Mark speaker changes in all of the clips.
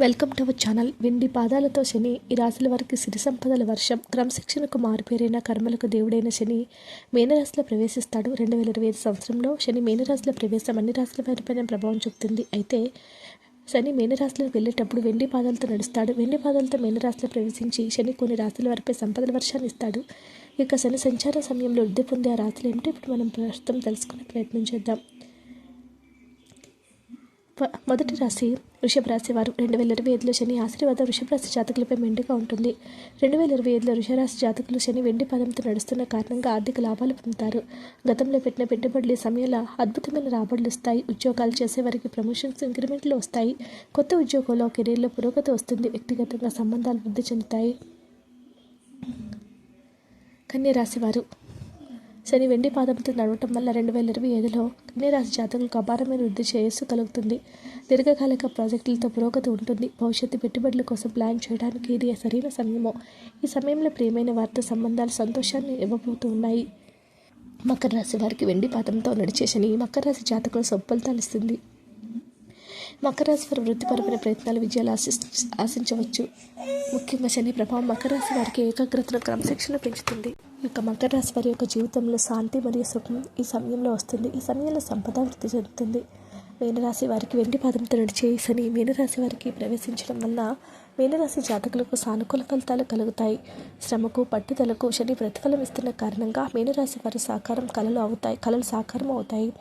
Speaker 1: Welcome to our channel. వెండి పాదాలతో శని ఈ రాశుల వారికి సిరి సంపదల వర్షం క్రమశిక్షణకు మారుపేరైన కర్మలకు దేవుడైన శని మీనరాశిలో ప్రవేశిస్తాడు. రెండు వేల ఇరవై ఐదు సంవత్సరంలో శని మీనరాశిలో ప్రవేశం అన్ని రాశుల వారిపైన ప్రభావం చూపుతుంది. అయితే శని మీనరాశిలోకి వెళ్ళేటప్పుడు వెండి పాదాలతో నడుస్తాడు. వెండి పాదాలతో మీనరాశిలో ప్రవేశించి శని కొన్ని రాశుల వారిపై సంపదల వర్షాన్ని ఇస్తాడు. ఇక శని సంచార సమయంలో వృద్ధి పొందే ఆ రాశులు ఏమిటో ఇప్పుడు మనం ప్రస్తుతం తెలుసుకునే ప్రయత్నం చేద్దాం. మొదటి రాశి వృషభ రాశి వారు రెండు వేల ఇరవై ఐదులో శని ఆశీర్వాదం వృషభ రాశి జాతకులపై మెండుగా ఉంటుంది. రెండు వేల ఇరవై ఐదులో వృషరాశి జాతకులు శని వెండి పదంతో నడుస్తున్న కారణంగా ఆర్థిక లాభాలు పొందుతారు. గతంలో పెట్టిన పెట్టుబడులు సమయంలో అద్భుతమైన రాబడులు ఇస్తాయి ఉద్యోగాలు చేసే వారికి ప్రమోషన్స్ ఇంక్రిమెంట్లు వస్తాయి. కొత్త ఉద్యోగంలో కెరీర్లో పురోగతి వస్తుంది. వ్యక్తిగతంగా సంబంధాలు వృద్ధి చెందుతాయి. కన్యరాశివారు వారు శని వెండి పాదంతో నడవటం వల్ల రెండు వేల ఇరవై ఐదులో కన్యరాశి జాతకులకు అపారమైన వృద్ధి శ్రేయస్సు కలుగుతుంది. దీర్ఘకాలిక ప్రాజెక్టులతో పురోగతి ఉంటుంది. భవిష్యత్తు పెట్టుబడుల కోసం ప్లాన్ చేయడానికి ఇది సరైన సమయము? ఈ సమయంలో ప్రియమైన వారితో సంబంధాలు సంతోషాన్ని ఇవ్వబోతూ ఉన్నాయి. మకర రాశి వారికి వెండి పాదంతో నడిచే శని మకర రాశి జాతకులు సొప్పలితాలు ఇస్తుంది. మకర రాశి వారి వృత్తిపరమైన ప్రయత్నాలు విజయాలు ఆశి ఆశించవచ్చు. ముఖ్యంగా శని ప్రభావం మకర రాశి వారికి ఏకాగ్రతను క్రమశిక్షణ పెంచుతుంది. ఇక మకర రాశి వారి యొక్క జీవితంలో శాంతి మరియు సుఖం ఈ సమయంలో వస్తుంది. ఈ సమయంలో సంపద వృద్ధి చెందుతుంది. మీనరాశి వారికి వెండి పాదంతో నడిచే శని మీనరాశి వారికి ప్రవేశించడం వల్ల మీనరాశి జాతకులకు సానుకూల ఫలితాలు కలుగుతాయి. శ్రమకు పట్టుదలకు శని ప్రతిఫలం ఇస్తున్న కారణంగా మీనరాశి వారి సాకారం కళలు అవుతాయి కళలు సాకారం అవుతాయి.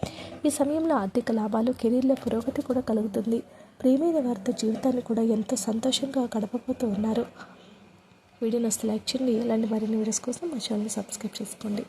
Speaker 1: ఈ సమయంలో ఆర్థిక లాభాలు కెరీర్లో పురోగతి కూడా కలుగుతుంది. ప్రియమైన వారితో జీవితాన్ని కూడా ఎంతో సంతోషంగా గడపబోతూ ఉన్నారు. వీడియో నచ్చితే లైక్ చేయండి. ఇలాంటి మరిన్ని వీడియోస్ కోసం మా ఛానల్ సబ్స్క్రైబ్ చేసుకోండి.